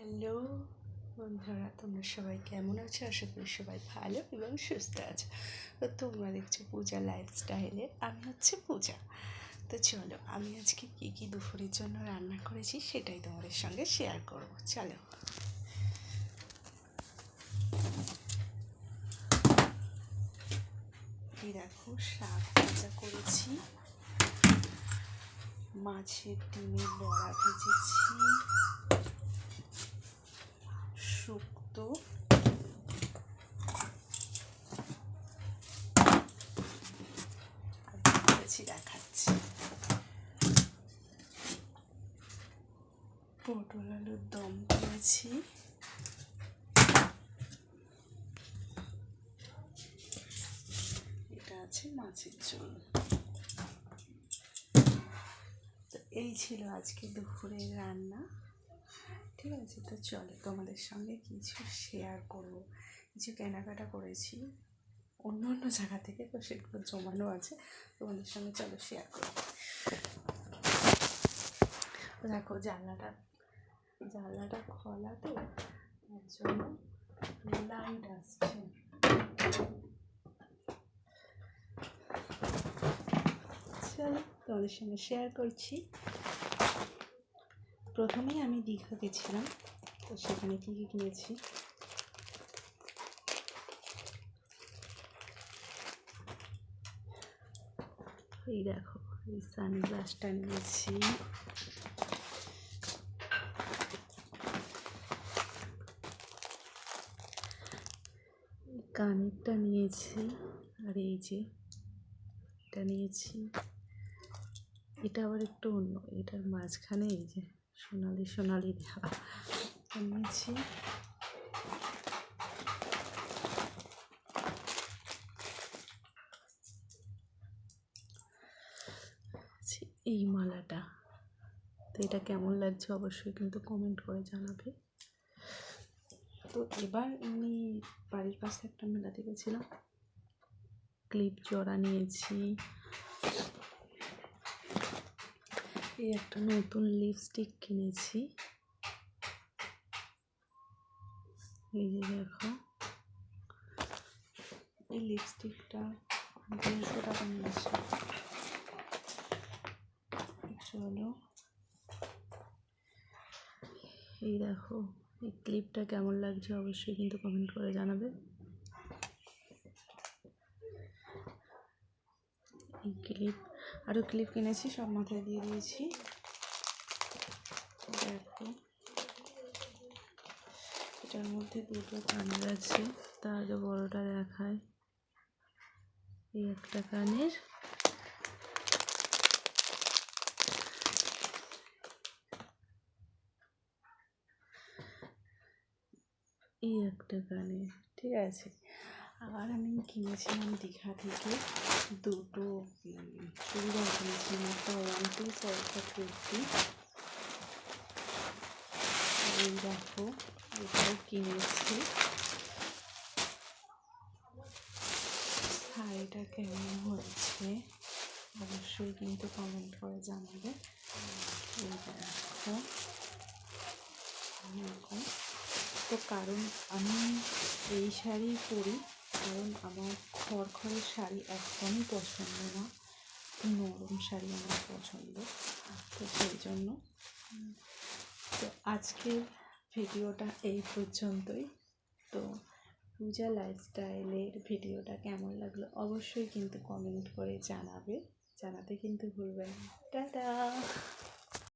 Hello বন্ধুরা, তোমরা সবাই কেমন আছো? আশা করি সবাই ভালো এবং সুস্থ আছো। তো তোমরা দেখছ পূজা লাইফস্টাইলের আমি হচ্ছে পূজা। তো চলো, আমি আজকে কী কী দুপুরের জন্য রান্না করেছি সেটাই তোমাদের সঙ্গে শেয়ার করব। চলো। দেখো, শাক ভাজা করেছি। মাছের ডিমের বড়া ভেজেছি। শুক্তো দেখাচ্ছি। পটল আলুর দম করেছি। এটা আছে মাছের ঝোল। এই ছিল আজকে দুপুরের রান্না। ঠিক আছে, তো চলো তোমাদের সঙ্গে কিছু শেয়ার করব। কিছু কেনাকাটা করেছি। অন্য অন্য জায়গা থেকে তো সেগুলো জমানো আছে, তোমাদের সঙ্গে চলো শেয়ার করব দেখো জানলাটা জানলাটা খোলা তো, তার জন্য লাইট আসছে। চলো তোমাদের সঙ্গে শেয়ার করছি। প্রথমেই আমি দীঘা গেছিলাম, তো সেখানে কী কী কিনেছি? এই দেখো, এই সানগ্লাসটা নিয়েছি। কানেরটা নিয়েছি, আর এই যে এটা নিয়েছি। এটা আবার একটু অন্য, এটার মাঝখানে এই যে সোনালি সোনালি নিয়েছি। আচ্ছা, এই মালাটা। তো এটা কেমন লাগছে অবশ্যই কিন্তু কমেন্ট করে জানাবে। তো এবার আমি বাড়ির পাশে একটা মেলাতে গেছিলাম। ক্লিপ জোড়া নিয়েছি। এই একটা নতুন লিপস্টিক কিনেছি। এই যে দেখো। এই লিপস্টিকটা দেড়শো টাকা নিয়েছি। চলো। এই দেখো, এই ক্লিপটা কেমন লাগছে অবশ্যই কিন্তু কমেন্ট করে জানাবে। ক্লিপ। আরও ক্লিপ কিনেছি, সব মাথায় দিয়ে দিয়েছি। দেখো। এটার মধ্যে দুটো কানের আছে, তার বড়োটা দেখায়। এই একটা কানের। এই একটা কানের, ঠিক আছে? আবার আমি কিনেছিলাম দীঘা থেকে। দুটো চুড়িদার কিনেছিলাম একটা ওয়ান এই দেখো এটাও কিনেছি শাড়িটা কেমন হয়েছে অবশ্যই কিন্তু কমেন্ট করে জানাবে এই দেখো। তো কারণ আমি এই শাড়ি পরি কারণ আমার খড়খড়ের শাড়ি একদমই পছন্দ না। নরম শাড়ি আমার পছন্দ। তো সেই জন্য, তো আজকের ভিডিওটা এই পর্যন্তই। তো পূজা লাইফস্টাইলের ভিডিওটা কেমন লাগল অবশ্যই কিন্তু কমেন্ট করে জানাবে। জানাতে কিন্তু ভুলবেন টাটা!